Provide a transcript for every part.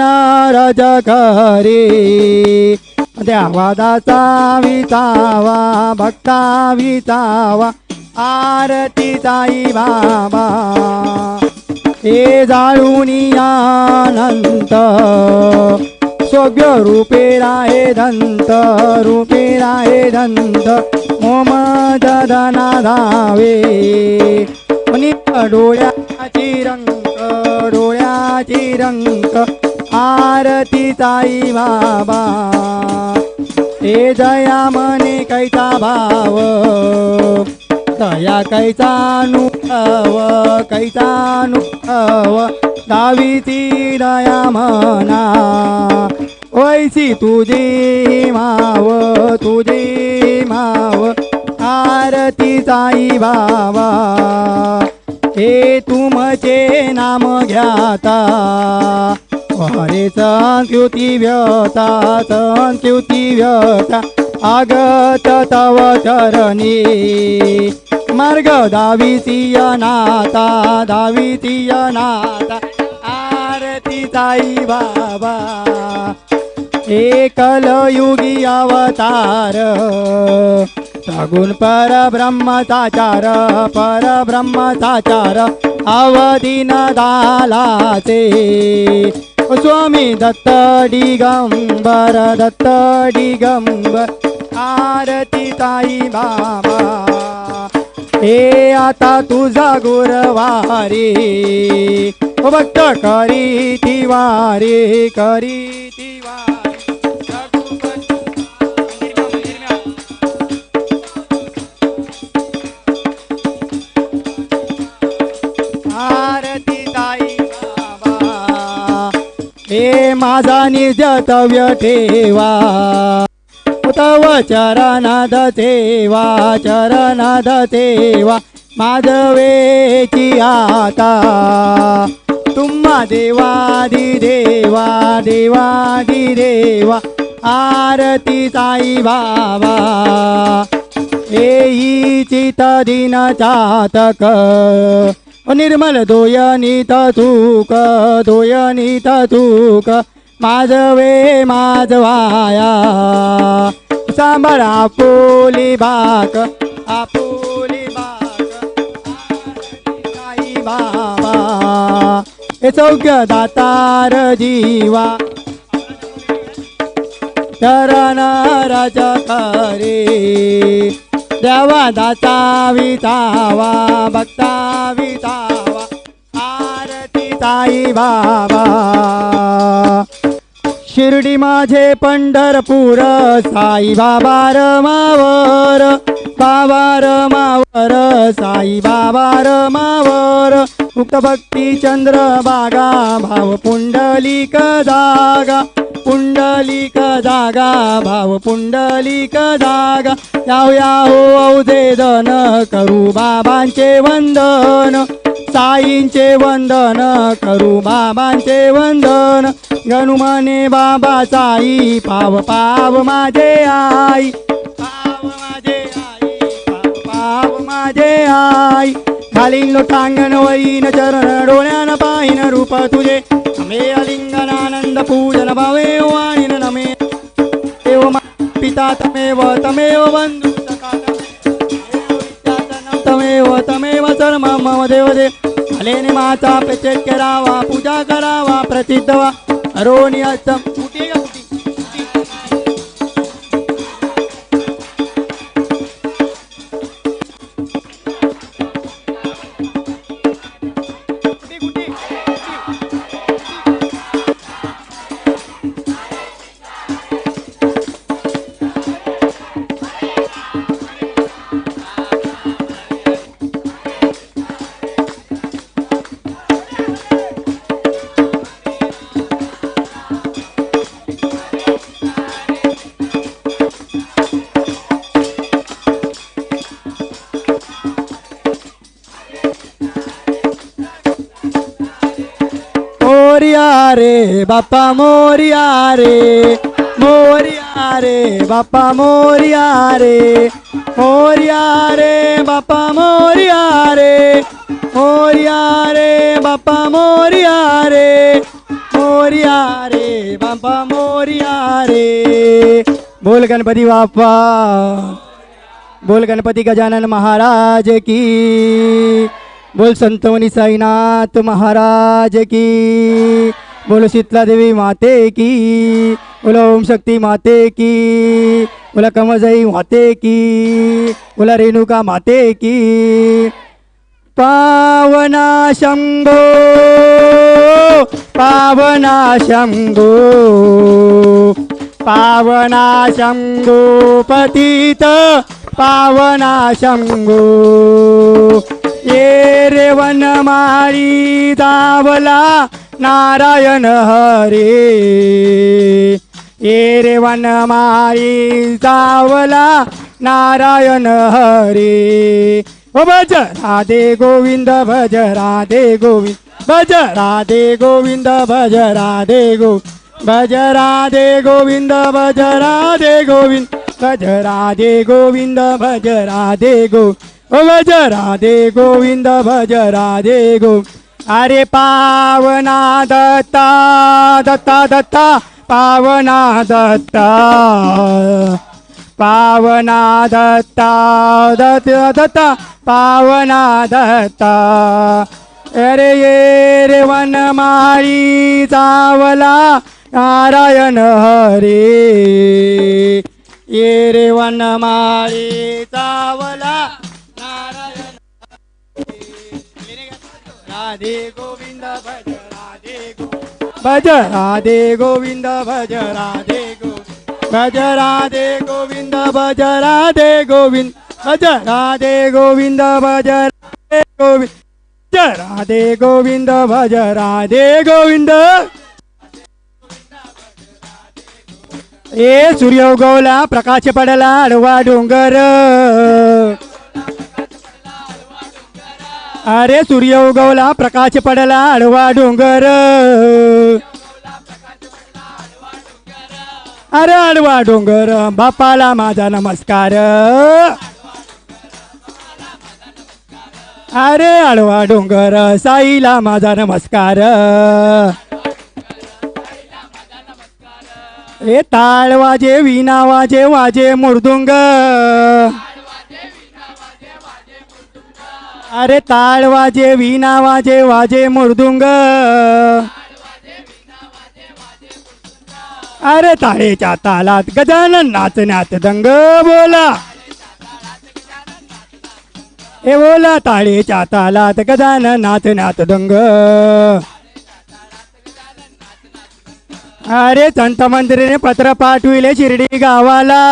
नारज करे देवादाचा विचावा भक्ता विचावा आरती ताई बाबा. हे जाळून अनंत सोग्य रूपे राहे दंत रूपे राहे दंत मोम ददना धावे. मनी डोळ्याची रंग डोळ्याची रंग. आरती ताई बाबा हे दया मने कैचा भाव दया कैचा नुकव कैचा नुकव दावीती दया म्हणा वैसी तुझी माव तुझी माव. आरती साई बाबा. हे तुमचे नाम घ्याता. हरे संस्कृती व्यता संस्कृती व्यता आगत तव चरणी. मार्ग दावितीय नाता दावितीय नाता आरती साई बाबा. एकलयुगी अवतार सगुण परब्रह्मचाचार परब्रह्मचाचार अवधीन दालाचे। स्वामी दत्त डिगंबर दत्त डिगंबर आरती ताई बाबा हे आता तुझा गुरवारी भक्त करी ती वारी करी ती माझा निजतव्य ठेवा. तव चरणाध ठेवा चरणाध देवा माधवेची आता तुम्हा देवादी देवा देवादी देवा. आरती साई बाबा हे चित दिन चातक. निर्मल दोयनित तूक दोयनीत तूक माधवे माधवाया सांभाळ आपुली बाक आपोली बाक साई बाबा. हे सौख्य दातार जीवा. चरण रज करे देवा दाता वितावा भक्ता वितावा आरती साई बाबा. शिर्डी माझे पंढरपूर साई बाबा रमावर बाबा रमावर साई बाबा रमावर. मुक्त भक्ती चंद्र बागा भाव पुंडलिक जागा. पुंडलिक जागा भाव पुंडलिक जागा. याव याहो औदेदन करू बाबांचे वंदन. साईंचे वंदन करू बाबांचे वंदन. गणुमने बाबा साई पाव पाव माझे आई. पाव माझे आई पाव पाव माझे आई. खालील लोटांगण वैन चरण डोळ्यान पाहिन रूप तुझे. नमे अलिंगनानंद पूजन भावे वाणीन नमे. देव पिता तमेव तमेव बंधू तमेव तमेव सर्व मम देव देव आलेने माता पेचेत करावा पूजा करावा प्रसिद्ध वा अरोनी रे, बापा मोरिया रे मोरिया रे, बापा मोरिया रे मोरिया रे, बापा मोरिया रे मोरिया रे, बापा मोरिया रे मोरिया रे, बापा मोरिया रे। बोल गणपति बापा, बोल गणपती गजानन महाराज की, बोल संतोनी साईनाथ महाराज की। बोल शीतला देवी माते की बोला ओम शक्ती माते की बोला कमजाई माते की बोला रेणुका माते की पावना शंभो पावना शंभो पावना शंभो पतित पावना शंभो। ये रे वनमाळी दावला नारायण हरे ये रे वनमाळी जावला नारायण हरे ओ भज राधे गोविंद भज राधे गोविंद भज राधे गोविंद भज राधे गो भज राधे गोविंद भज राधे गोविंद भज राधे गोविंद भज राधे गो ओ भज राधे गोविंद भज राधे गो अरे पावना दत्ता दत्ता दत्ता पावना दत्ता. पावना दत्ता दत्त दत्ता पावना दत्ता. अरे ये रे वनमाळी चावला नारायण हरे. ये रे वनमाळी चावला राधे गोविंद भज राधे भज राधे गोविंद भज राधे भज राधे गोविंद भज राधे गोविंद. भज राधे गोविंद भज राधे गोविंद. भज राधे गोविंद भज राधे गोविंद. ए सूर्य उगवला प्रकाश पडला आडवा डोंगर. अरे सूर्य उगवला प्रकाश पडला आडवा डोंगर. अरे आडवा डोंगर बापाला माझा नमस्कार. अरे आडवा डोंगर साईला माझा नमस्कार. ए ताळ वाजे विना वाजे वाजे मृदुंग अरे ताळ वाजे विना वाजे वाजे मुर्दुंग. अरे ताळेच्या तालात गजानन नाचण्यात दंग बोला. ए बोला ताळेच्या तालात गजानन नाचण्यात दंग. अरे संत मंदिरीने पत्र पाठविले शिर्डी गावाला.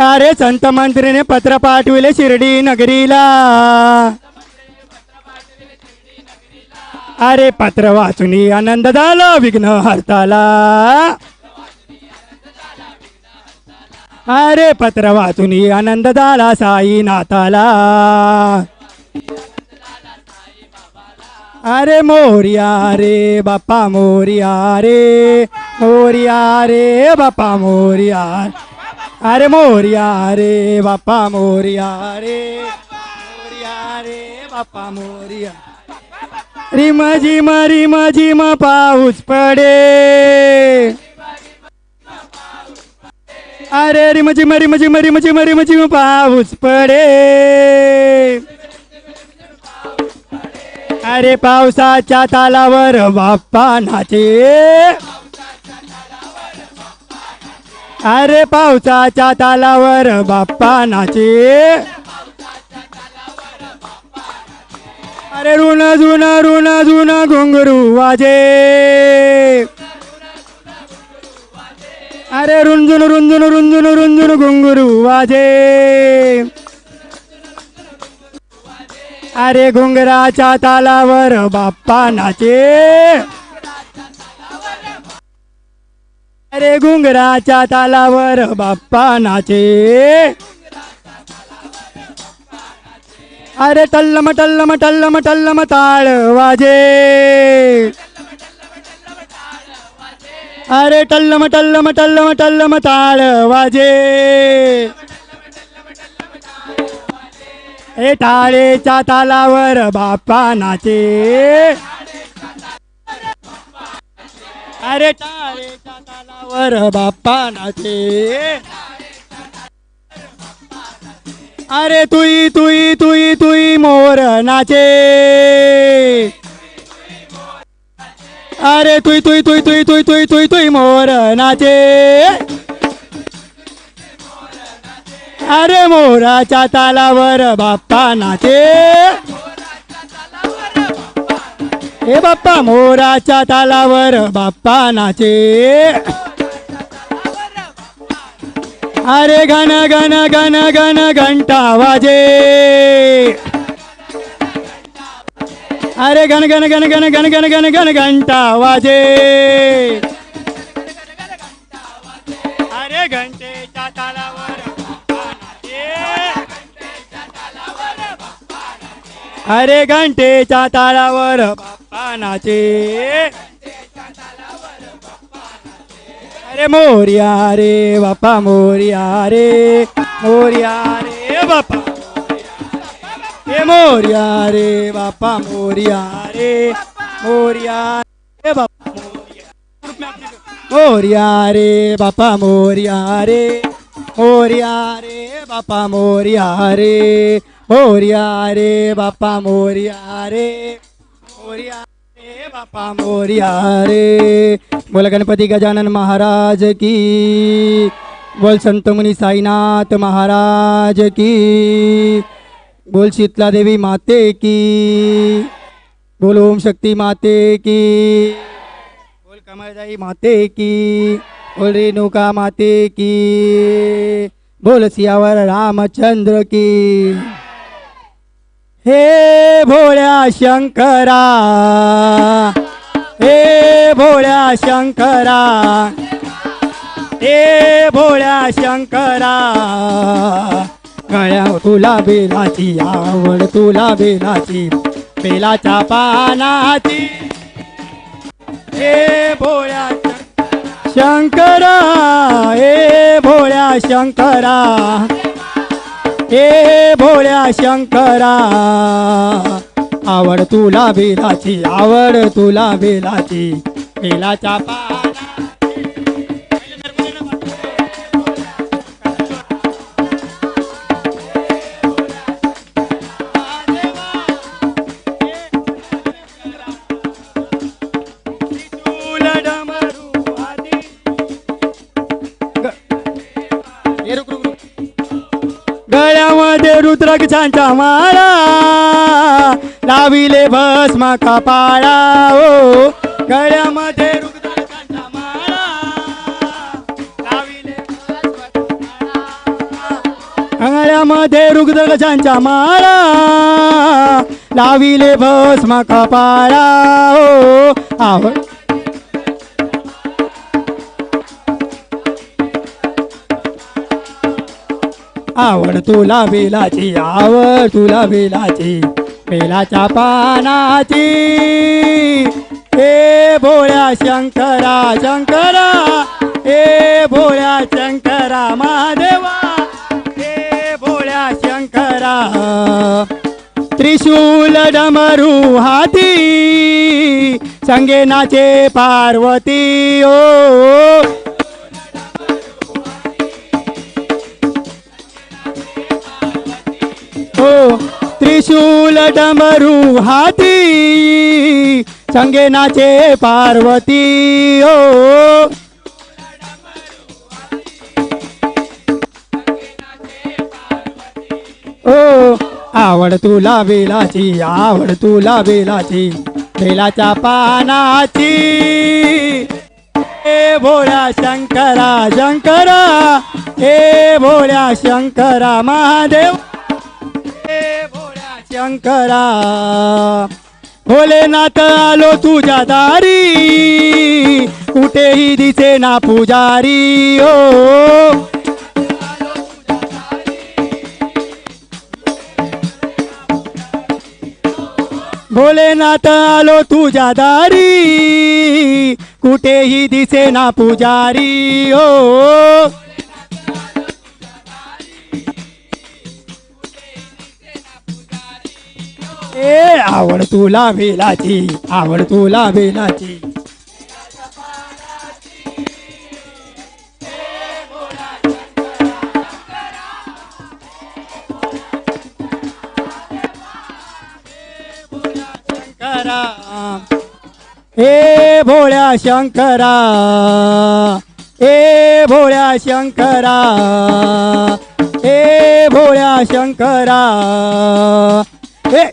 अरे संत मंत्रीने पत्र पाठविले शिर्डी नगरीला. अरे पत्र वाचून आनंद झाला विघ्न हरताला. अरे पत्र वाचून आनंद झाला साई नाथाला. अरे मोरिया रे बाप्पा मोरिया रे मोरिया रे बाप्पा मोरिया अरे मोर्या रे बाप्पा मोर्या रे. मोर्या रे बाप्पा मोर्या. रिम झिम रिम झिम पाऊस पडे. अरे रिम झिम रिम झिम रिम झिम रिम झिम पाऊस पडे. अरे पावसाच्या तालावर बाप्पा नाचे. अरे पावसाच्या तालावर बाप्पा नाचे अरे ऋण जुन ऋण जुन घुंगरू वाजे. अरे रुंजुन रुंजुन रुंजुन रुंजुन घुंगरू वाजे. अरे घुंगराच्या तालावर बाप्पा नाचे अरे घुंगराच्या तालावर बाप्पा नाचे अरे टल्लम टल्लम टल्लम टल्लम ताळ वाजे. अरे टल्लम टल्लम टल्लम टल्लम ताळ वाजे. हे टाळेच्या तालावर बाप्पा नाचे अरे टाळेच्या तालावर बाप्पा नाचे अरे तुई तुई तुई तुई मोर नाचे अरे तुई तुई तुई तुई तुई तुई तुई तुई मोर नाचे अरे मोराच्या तालावर बाप्पा नाचे हे बाप्पा मोराच्या तालावर बाप्पा नाचे अरे गण गण गण गण घंटा वाजे अरे गण गण गण गण गण गण गण गण घंटा वाजे अरे घंटेच्या तालावर अरे घंटेच्या तालावर नाचे. अरे मोर्या रे बापा मोर्या रे. मोर्या रे बापा हे मोर्या रे बापा मोर्या रे. मोर्या रे बापा मोर्या रे. बापा मोर्या रे. मोर्या रे बापा मोर्या रे. मोर्या रे बापा मोर्या रे. मोर्या रे मोरिया रे बोल, गणपति गजानन महाराज की। बोल, संत मुनी साईनाथ महाराज की। बोल, शीतला देवी माते की। बोल, ओम शक्ति माते की। बोल कमलदाई माते की। बोल रेणुका माते की। बोल, सियावर रामचंद्र की। हे भोळ्या शंकरा हे भोळ्या शंकरा हे भोळ्या शंकरा गळ्या तुला बेलाची आवड तुला बेलाची बेलाच्या पानाची. हे भोळ्या शंकरा हे भोळ्या शंकरा हे भोळ्या शंकरा आवड तुला बेलाची आवड तुला बेलाची बेलाच्या पा गळ्यामध्ये माळा लाविले भस्म कपाळा ओ. गळ्यामध्ये रुद्राक्षांच्या माळा गळ्यामध्ये रुद्राक्षांच्या माळा लाविले भस्म कपाळा ओ. आवड. आवड तुला बेलाची आवड तुला बेलाची बेलाच्या पानाची. हे भोळ्या शंकरा शंकरा. हे भोळ्या शंकरा महादेवा. हे भोळ्या शंकरा. त्रिशूल डमरू हाती. संगे नाचे पार्वती ओ. हो त्रिशूल डमरू हाती संगे नाचे पार्वती ओ ओ आवड तुला बेलाची आवड तुला बेलाची बेलाच्या पानाची. हे भोळ्या शंकरा शंकरा हे भोळ्या शंकरा महादेव. शंकरा भोलेनाथ आलो तुझ्या दारी कुठेही दिसे ना पुजारी ओ. भोलेनाथ आलो तुझ्या दारी कुठेही दिसे ना पुजारी ओ. ए आवड तुला बेलाची आवड तुला बेलाची ए भोळ्या शंकरा ए भोळ्या शंकरा ए भोळ्या शंकरा ए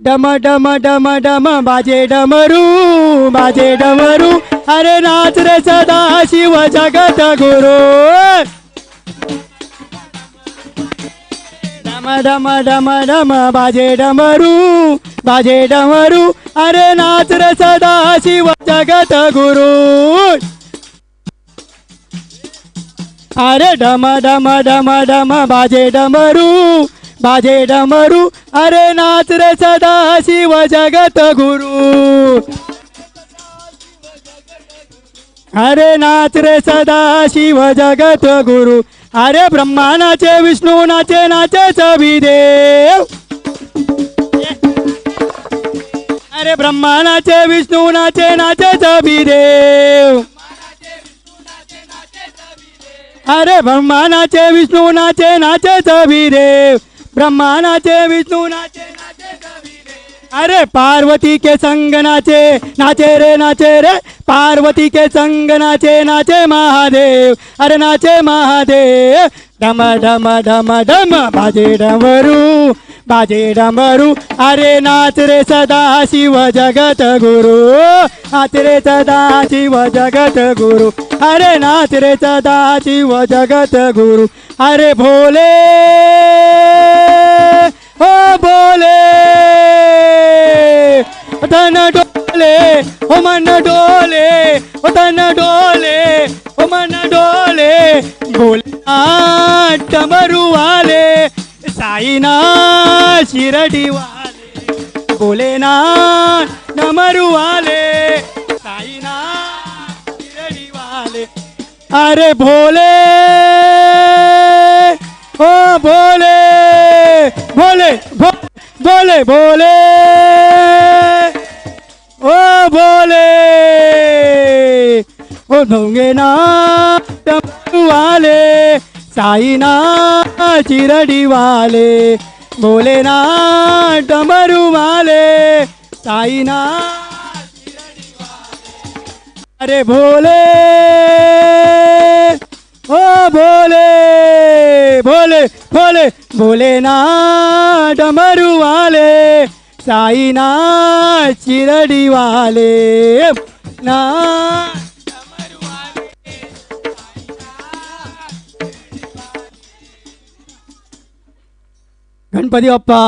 डम डम डम डम बाजे डमरू बाजे डमरू अरे नाच रे सदा शिव जगत गुरु। डम डम डम डम बाजे डमरू बाजे डमरू अरे नाच रे सदा शिव जगत गुरु। अरे डम डम डम डम बाजे डमरू बाजे डमरू अरे नाच रे सदा शिव जगत गुरु. अरे नाच रे सदा शिव जगत गुरु. अरे ब्रह्मा नाचे विष्णू नाचे नाचे देव. अरे ब्रह्मा नाचे विष्णू नाचे नाचे देव. अरे ब्रह्मा नाचे विष्णू नाचे नाचे ब्रह्मा ब्रह्मानाचे विष्णू नाचे अरे पार्वती के संग नाचे नाचे रे नाचे रे. पार्वती के संग नाचे नाचे महादेव. अरे नाचे महादेव. डम डम डम डम बाजे डमरू बाजे डमरू. अरे नाच रे सदा शिव जगत गुरु. नाच रे सदा शिव जगत गुरु. अरे नाच रे सदा शिव जगत गुरु. अरे भोले हो बोले धन डोले हो मन डोले हो धन डोले हो मन डोले भोलेनाथ डमरू साईनाथ शिरडीवाले भोलेनाथ वाले साईनाथ शिरडीवाले अरे भोले ओ भोले भोले भो, भोले भोले ओ भोले ओ ढोंगे ना डमरू वाले साईना चिरडीवाले भोलेना भोले साईना अरे भोले ओ भोले भोले भोले भोले ना डमरू वाले साई ना चिरडी वाले ना डमरू वाले, गणपती बाप्पा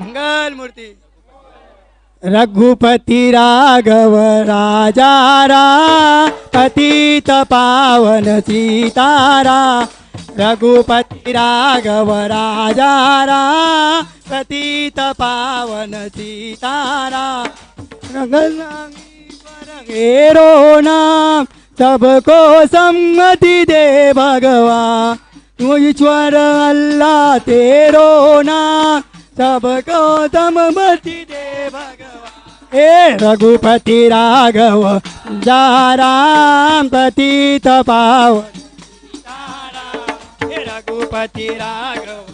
मंगल मूर्ती रघुपती राघव राजा रा पतित पावन सीतारा रघुपती राघव राजा रा पतित पावन सीतारा रो. नाम सबको सम्मति दे भगवा. ईश्वर अल्लाह तेरो नाम सब गौतम मती दे भगवान। हे रघुपति राघव जाराम राम पतित हे रघुपति राघव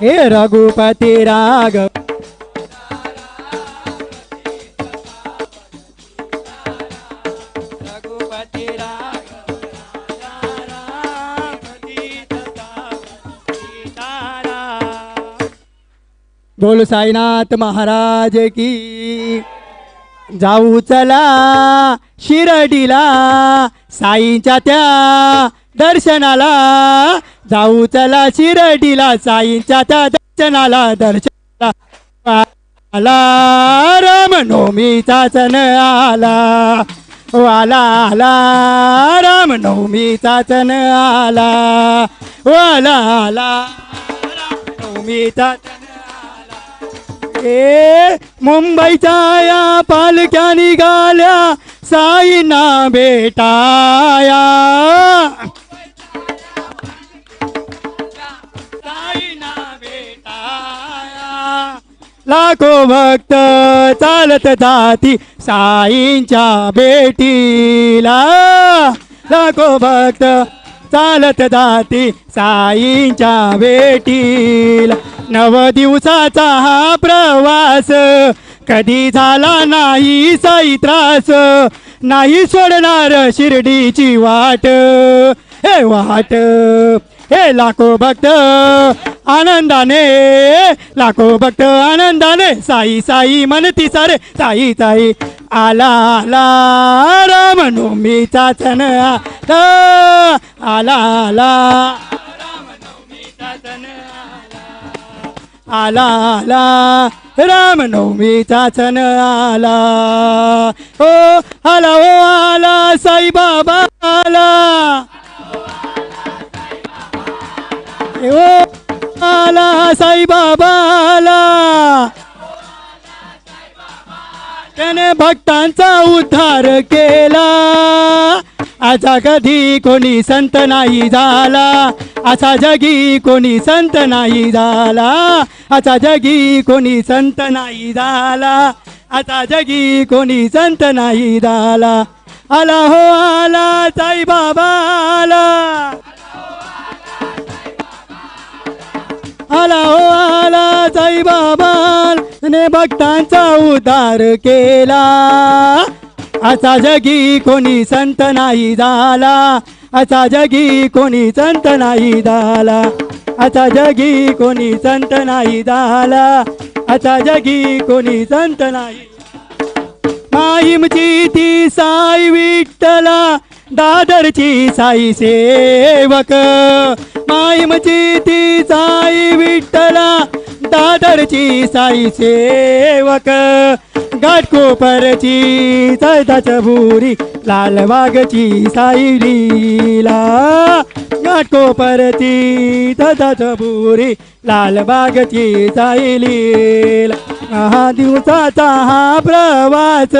हे रघुपति राघव। बोल साईनाथ महाराज की. जाऊ चला शिरडीला साईंच्या त्या दर्शनाला. जाऊ चला शिरडीला साईंच्या त्या दर्शनाला दर्शनाला. आला रामनवमीचा सण आला. वाला आला रामनवमीचा सण आला. वाला आला रामनवमीचा सण ए मुंबईच्या या पालख्या निघाल्या साईना भेटाया. साईना भेटाया. लाखो भक्त चालत जाती साईंच्या भेटीला. लाखो भक्त चालत जाती साईंच्या भेटीला. नव दिवसाचा हा प्रवास. कधी झाला नाही साई त्रास. नाही सोडणार शिर्डीची वाट. हे वाट. हे लाखो भक्त आनंदाने लाखो भक्त आनंदाने साई साई म्हणती सारे साई साई आला आला रामनवमीचा सण आला आला रामनवमीचा सण. आला आला. रामनवमीचा सण आला. हो आला हो आला साई बाबा आला ओ आला साई बाबा आला. त्याने भक्तांचा उद्धार केला. आजा कधी कोणी संत नाही झाला. असा जगी कोणी संत नाही झाला. असा जगी कोणी संत नाही झाला. आता जगी कोणी संत नाही झाला. आला हो आला साई बाबा आला. आला हो आला साई बाबाने भक्तांचा उद्धार केला. असा जगी कोणी संत नाही झाला. असा जगी कोणी संत नाही झाला. असा जगी कोणी संत नाही झाला. असा जगी कोणी संत नाही माईमची ती साई विठ्ठला दादरची साई सेवक. माईमची ती साई विठ्ठला दादरची साई सेवक. घाटकोपरची सदाच भुरी लालबागची वाघची लीला घाटकोपरची सदाच भुरी लालबागची बागची लीला हा दिवसाचा हा प्रवास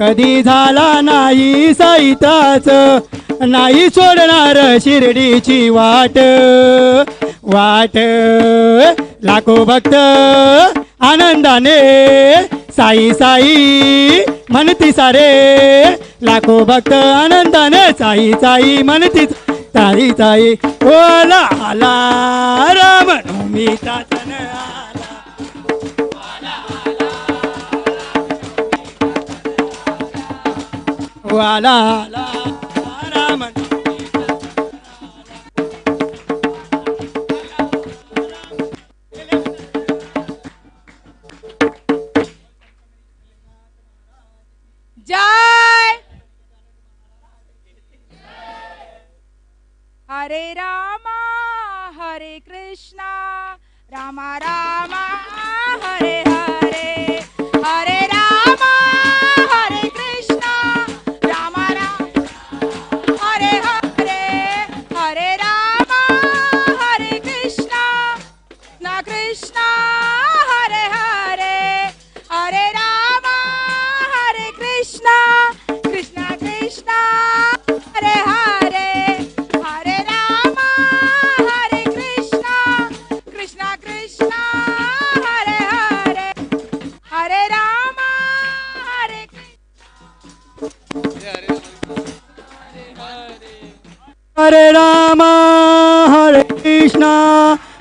कधी झाला नाही साईताच. नाही सोडणार शिर्डीची वाट. वाट. लाखो भक्त आनंदाने साई साई म्हणती सारे. लाखो भक्त आनंदाने साई साई म्हणती साई साई. ओला आला रामनवमीचा सण आला. वाला आला राम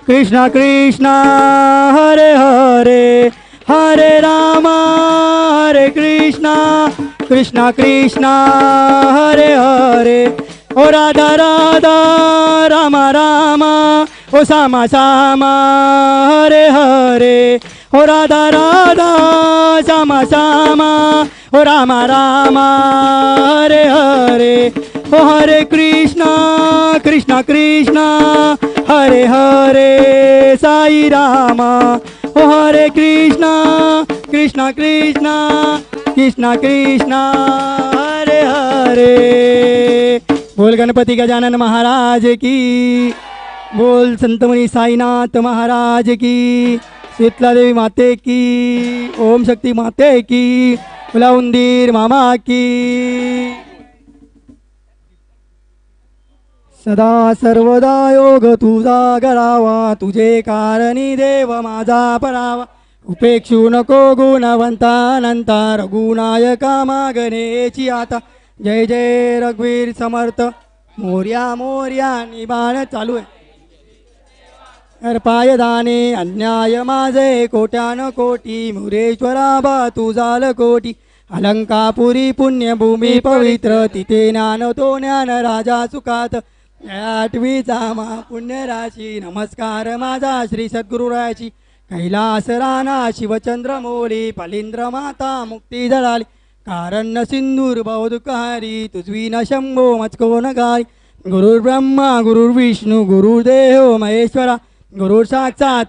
कृष्णा कृष्णा, हरे हरे हरे राम, हरे कृष्णा कृष्णा कृष्णा, हरे हरे। ओ राधा राधा, रामा रामा, ओ सामा सामा, हरे हरे। ओ राधा राधा, सामा सामा, ओ रामा रामा, हरे हरे। ओ हरे कृष्णा कृष्णा कृष्णा, हरे हरे। साई रामा। ओ हरे कृष्णा कृष्णा कृष्णा कृष्णा कृष्णा। हरे हरे। बोल गणपती गजानन महाराज की। बोल संतमणी साईनाथ महाराज की। शीतला देवी माते की। ओम शक्ती माते की। फुला उंदीर मामा की। सदा सर्वदा योग तुझा गरावा तुझे कारणी देव माझा परावा. उपेक्षू नको गुणवंतानंता रघुनायका मागणेची आता. जय जय रघुवीर समर्थ. मोर्या मोर्या निबाण चालू आहे. अर्पाय दाने अन्याय माझे कोट्यान कोटी. मुरेश्वरा बा तुझाल कोटी. अलंकापुरी पुण्यभूमी पवित्र. तिथे ज्ञान तो ज्ञान राजा सुखात. आठवीचा मा पुण्यराशी नमस्कार माझा श्री सद्गुरुरायाची कैलास राणा शिवचंद्र मोली फलिंद्र माता मुक्ती जळाली कारण सिंदूर बहुदुकारी तुझवी न शंभो मचको न गाय गुरुर्ब्रह्मा गुरुर्विष्णू गुरुदेव महेश्वरा. गुरु साक्षात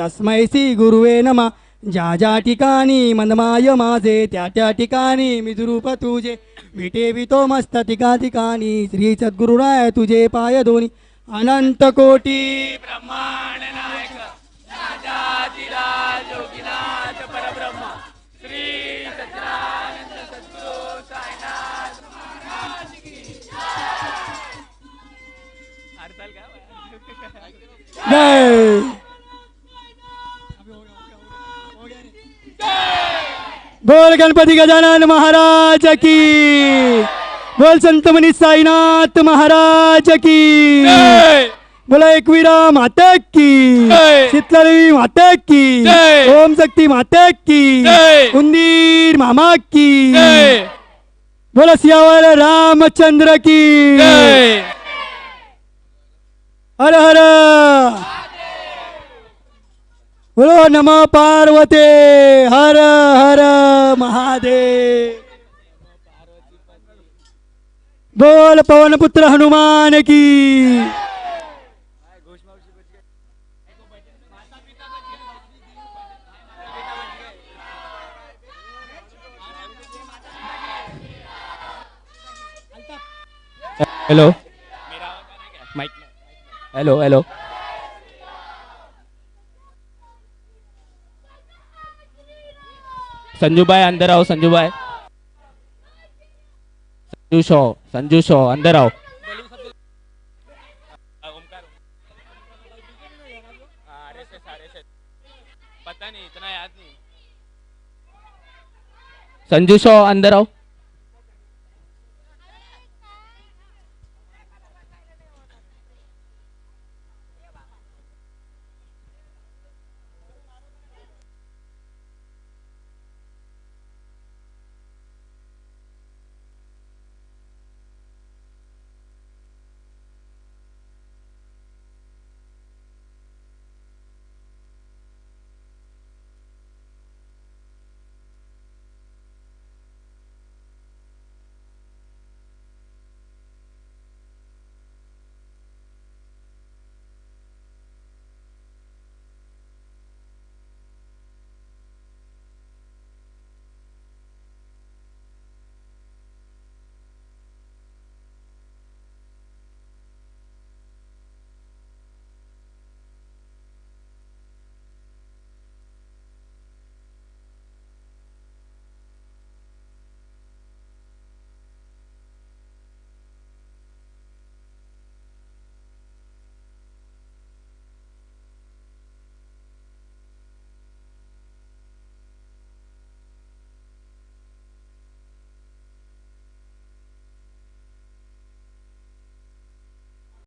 तस्मै श्री गुरुवे नमा. ज्या ज्या ठिकाणी मनमाय माझे त्या त्या ठिकाणी मी तुझे तुझे विटेवितो मस्त ठिका ठिकाणी श्री सद्गुरुराय तुझे पाय दोन्ही अनंत कोटी ब्रह्मांड नायक। राजाधिराज बोल गणपती गजानन महाराज की. बोल संत मनी साईनाथ महाराज की. बोला एकवीरा माता की. जय. शीतलादेवी माता की. ओम शक्ती माता की. उंदीर मामा की. बोला सियावर रामचंद्र की. हर हर. बोलो नम पार्वते हर हर महादेव। बोल पवनपुत्र हनुमान की। हेलो हेलो हेलो संजू अंदर आओ संजू संजू शो संजू शो अंदर आओ पता नहीं इतना याद नहीं संजू शो अंदर आओ